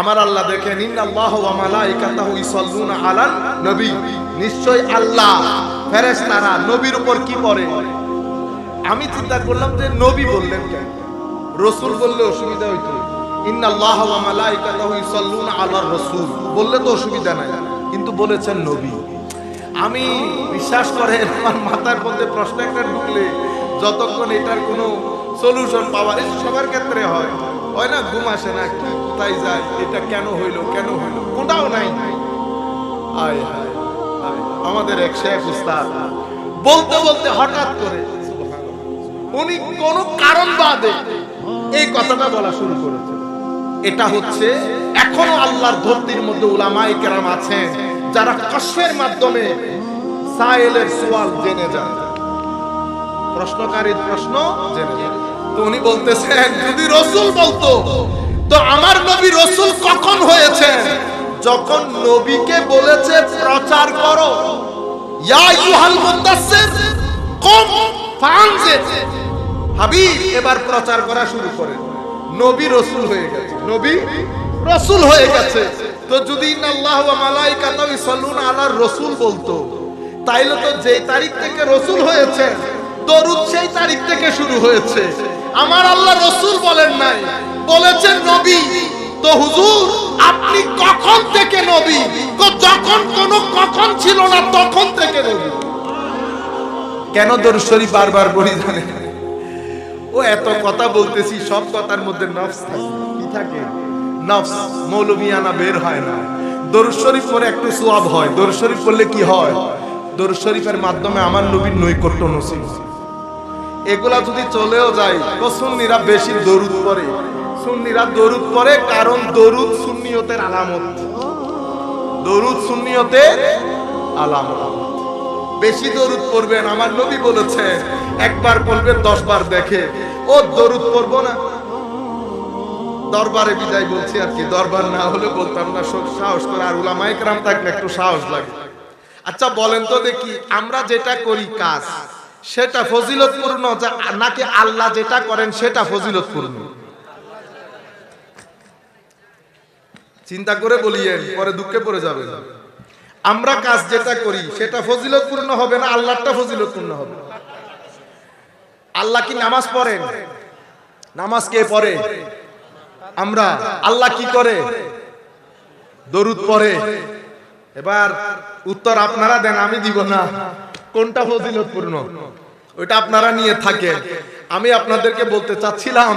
আমার আল্লাহ দেখেন, ইন্নাল্লাহ ওয়া মালাইকাতাহু ইসাল্লুনা আলান নবী। নিশ্চয় আল্লাহ, ফেরেশতারা নবীর উপর কি পড়ে আমি চিন্তা করলাম যে নবী বললেন কেন? রসুল বললে অসুবিধা হইতো। ইন্নাল্লাহ ওয়া মালাইকাতাহু ইসাল্লুনা আলার রাসূল। বললে তো অসুবিধা নাই, কিন্তু বলেছেন নবী। আমি বিশ্বাস করে আমার মাথার মধ্যে প্রশ্ন একটা ঢুকলে, যতক্ষণ এটার কোনো সলিউশন পাওয়া সবার ক্ষেত্রে হয়। হয় না, ঘুম আসে না, কি, কোথায় যায়, এটা কেন হইল কেন হইল কোনটাও নাই। আয় হায়। আমাদের এক শেখ উস্তাদ, বলতে বলতে হঠাৎ করে, উনি কোন কারণ বাদে এই কথাটা বলা শুরু করেছে। এটা হচ্ছে, এখনও আল্লাহর ধরতির মধ্যে উলামাই কেরাম আছেন, যারা কষ্টের মাধ্যমে সাইলের সোয়াল জেনে যান। প্রশ্নকারীর প্রশ্ন জেনে যান। তো উনি বলতেছেন, যদি রসুল বলতো, তো আমার নবী রসুল কখন হয়েছে যখন নবীকে বলেছে, প্রচার করো। ইয়া ইউহাল মুদাসসির, কুম ফানজির হাবিব, এবার প্রচার করা শুরু করেন। নবী রসুল হয়ে গেছে। নবী রসুল হয়ে গেছে। তো যদি আল্লাহ রসুল বলতো, তাইলে তো যেই তারিখ থেকে রসুল হয়েছে দরুদ সেই তারিখ থেকে শুরু হয়েছে। আমার আল্লাহ রসুল বলেন নাই, বলেছেন নবী, তো হুজুর, আপনি কখন থেকে নবী? তো যখন কোন কখন ছিল না, তখন থেকে নবী। কেন দরুদ শরীফ বারবার বলি জানেন ও, এত কথা বলতেছি, সব কথার মধ্যে নফস থাকে। কি থাকে? নফস মৌলমিয়ানা বের হয় না। দরুদ শরীফ পরে একটু সোয়াব হয়। দরুদ শরীফ পড়লে কি হয়? দরুদ শরীফের মাধ্যমে আমার নবীর নৈকট্য নসিব। এগুলা যদি চলেও যায়, তো সুন্নিরা বেশি দরুদ পরে সুন্নিরা দরুদ পরে কারণ দরুদ সুন্নিয়তের আলামত। দরুদ সুন্নিয়তের আলামত। বেশি দরুদ পড়বেন, আমার নবী বলেছে, একবার পড়বেন দশ বার দেখে। ও দরুদ পড়ব না। দরবারে বিদায় বলছি আর কি, দরবার না হলে বলতাম না, সব সাহস করে, আর উলামায়ে কেরাম থাকলে একটু সাহস লাগে। আচ্ছা বলেন তো দেখি, আমরা যেটা করি কাজ সেটা ফজিলতপূর্ণ নাকি আল্লাহ যেটা করেন সেটা ফজিলতপূর্ণ। চিন্তা করে বলিয়েন, পরে দুঃখে পড়ে যাবেন। আমরা কাজ যেটা করি, সেটা ফজিলতপূর্ণ হবে না আল্লাহটা ফজিলতপূর্ণ হবে। আল্লাহ কি নামাজ পড়েন? নামাজ কে পড়ে? আমরা আল্লাহ কি করে? দরুদ পড়ে। এবার উত্তর আপনারা দেন, আমি দিব না। কোনটা ফজিলতপূর্ণ ওইটা আপনারা নিয়ে থাকেন। আমি আপনাদেরকে বলতে চাচ্ছিলাম